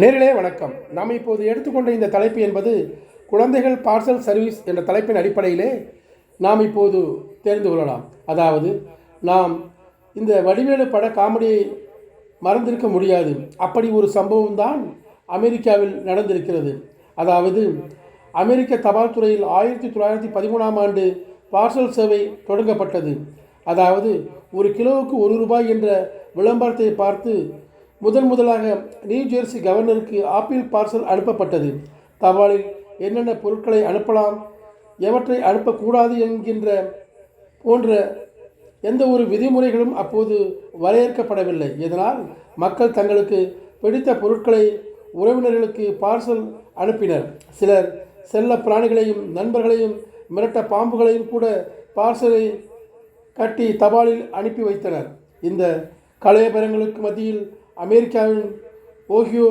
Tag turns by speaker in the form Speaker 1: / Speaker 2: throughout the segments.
Speaker 1: நேரிலே வணக்கம். நாம் இப்போது எடுத்துக்கொண்ட இந்த தலைப்பு என்பது குழந்தைகள் பார்சல் சர்வீஸ் என்ற தலைப்பின் அடிப்படையிலே நாம் இப்போது தெரிந்து கொள்ளலாம். அதாவது நாம் இந்த வடிவேலு பட காமெடியை மறந்திருக்க முடியாது. அப்படி ஒரு சம்பவம் தான் அமெரிக்காவில் நடந்திருக்கிறது. அதாவது அமெரிக்க தபால் துறையில் ஆயிரத்தி தொள்ளாயிரத்தி பதிமூணாம் ஆண்டு பார்சல் சேவை தொடங்கப்பட்டது. அதாவது ஒரு கிலோவுக்கு ஒரு ரூபாய் என்ற விளம்பரத்தை பார்த்து முதன் முதலாக நியூ ஜெர்சி கவர்னருக்கு ஆப்பிள் பார்சல் அனுப்பப்பட்டது. தபாலில் என்னென்ன பொருட்களை அனுப்பலாம் எவற்றை அனுப்பக்கூடாது என்கின்ற போன்ற எந்த ஒரு விதிமுறைகளும் அப்போது வரையறுக்கப்படவில்லை. இதனால் மக்கள் தங்களுக்கு பிடித்த பொருட்களை உறவினர்களுக்கு பார்சல் அனுப்பினர். சிலர் செல்ல பிராணிகளையும் நண்பர்களையும் மிரட்ட பாம்புகளையும் கூட பார்சலை கட்டி தபாலில் அனுப்பி வைத்தனர். இந்த கலையபரங்களுக்கு மத்தியில் அமெரிக்காவின் ஓஹியோ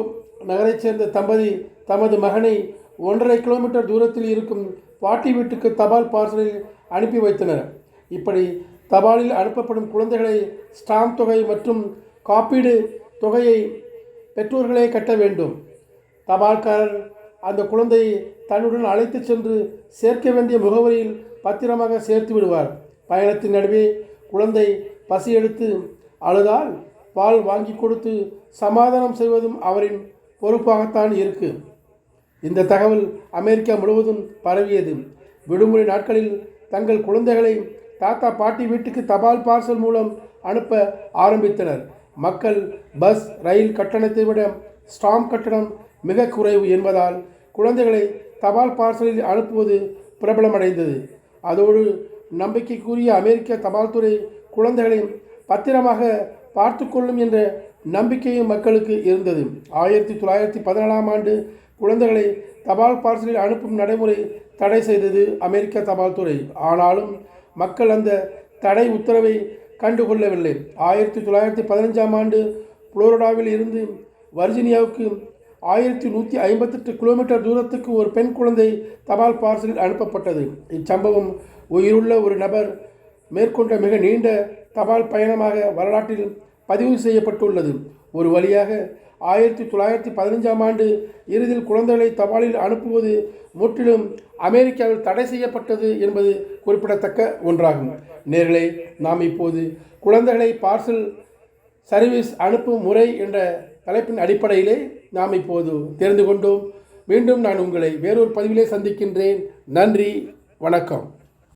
Speaker 1: நகரைச் சேர்ந்த தம்பதி தமது மகனை ஒன்றரை கிலோமீட்டர் தூரத்தில் இருக்கும் பாட்டி வீட்டுக்கு தபால் பார்சலில் அனுப்பி வைத்தனர். இப்படி தபாலில் அனுப்பப்படும் குழந்தைகளை ஸ்டாம்ப் தொகை மற்றும் காப்பீடு தொகையை பெற்றோர்களே கட்ட வேண்டும். தபால்காரர் அந்த குழந்தையை தன்னுடன் அழைத்துச் சென்று சேர்க்க வேண்டிய முகவரியில் பத்திரமாக சேர்த்து விடுவார். பயணத்தின் நடுவே குழந்தை பசி எடுத்து அழுதால் பால் வாங்கி கொடுத்து சமாதானம் செய்வதும் அவரின் பொறுப்பாகத்தான் இருக்கு. இந்த தகவல் அமெரிக்கா முழுவதும் பரவியது. விடுமுறை நாட்களில் தங்கள் குழந்தைகளை தாத்தா பாட்டி வீட்டுக்கு தபால் பார்சல் மூலம் அனுப்ப ஆரம்பித்தனர். மக்கள் பஸ் ரயில் கட்டணத்தை விட ஸ்டாம்ப் கட்டணம் மிக குறைவு என்பதால் குழந்தைகளை தபால் பார்சலில் அனுப்புவது பிரபலமடைந்தது. அதோடு நம்பிக்கைக்குரிய அமெரிக்க தபால்துறை குழந்தைகளை பத்திரமாக பார்த்து கொள்ளும் என்ற நம்பிக்கையும் மக்களுக்கு இருந்தது. ஆயிரத்தி தொள்ளாயிரத்தி பதினாலாம் ஆண்டு குழந்தைகளை தபால் பார்சலில் அனுப்பும் நடைமுறை தடை செய்தது அமெரிக்க தபால் துறை ஆனாலும் மக்கள் அந்த தடை உத்தரவை கண்டுகொள்ளவில்லை. ஆயிரத்தி தொள்ளாயிரத்தி பதினஞ்சாம் ஆண்டு புளோரிடாவில் இருந்து வர்ஜீனியாவுக்கு ஆயிரத்தி நூற்றி ஐம்பத்தெட்டு கிலோமீட்டர் தூரத்துக்கு ஒரு பெண் குழந்தை தபால் பார்சலில் அனுப்பப்பட்டது. இச்சம்பவம் உயிருள்ள ஒரு நபர் மேற்கொண்ட மிக நீண்ட தபால் பயணமாக வரலாற்றில் பதிவு செய்யப்பட்டுள்ளது. ஒரு வழியாக ஆயிரத்தி தொள்ளாயிரத்தி பதினஞ்சாம் ஆண்டு இறுதியில் குழந்தைகளை தபாலில் அனுப்புவது முற்றிலும் அமெரிக்காவில் தடை செய்யப்பட்டது என்பது குறிப்பிடத்தக்க ஒன்றாகும். நேர்களே நாம் இப்போது குழந்தைகளை பார்சல் சர்வீஸ் அனுப்பும் முறை என்ற தலைப்பின் அடிப்படையிலே நாம் இப்போது தெரிந்து கொண்டோம். மீண்டும் நான் உங்களை வேறொரு பதிவிலே சந்திக்கின்றேன். நன்றி வணக்கம்.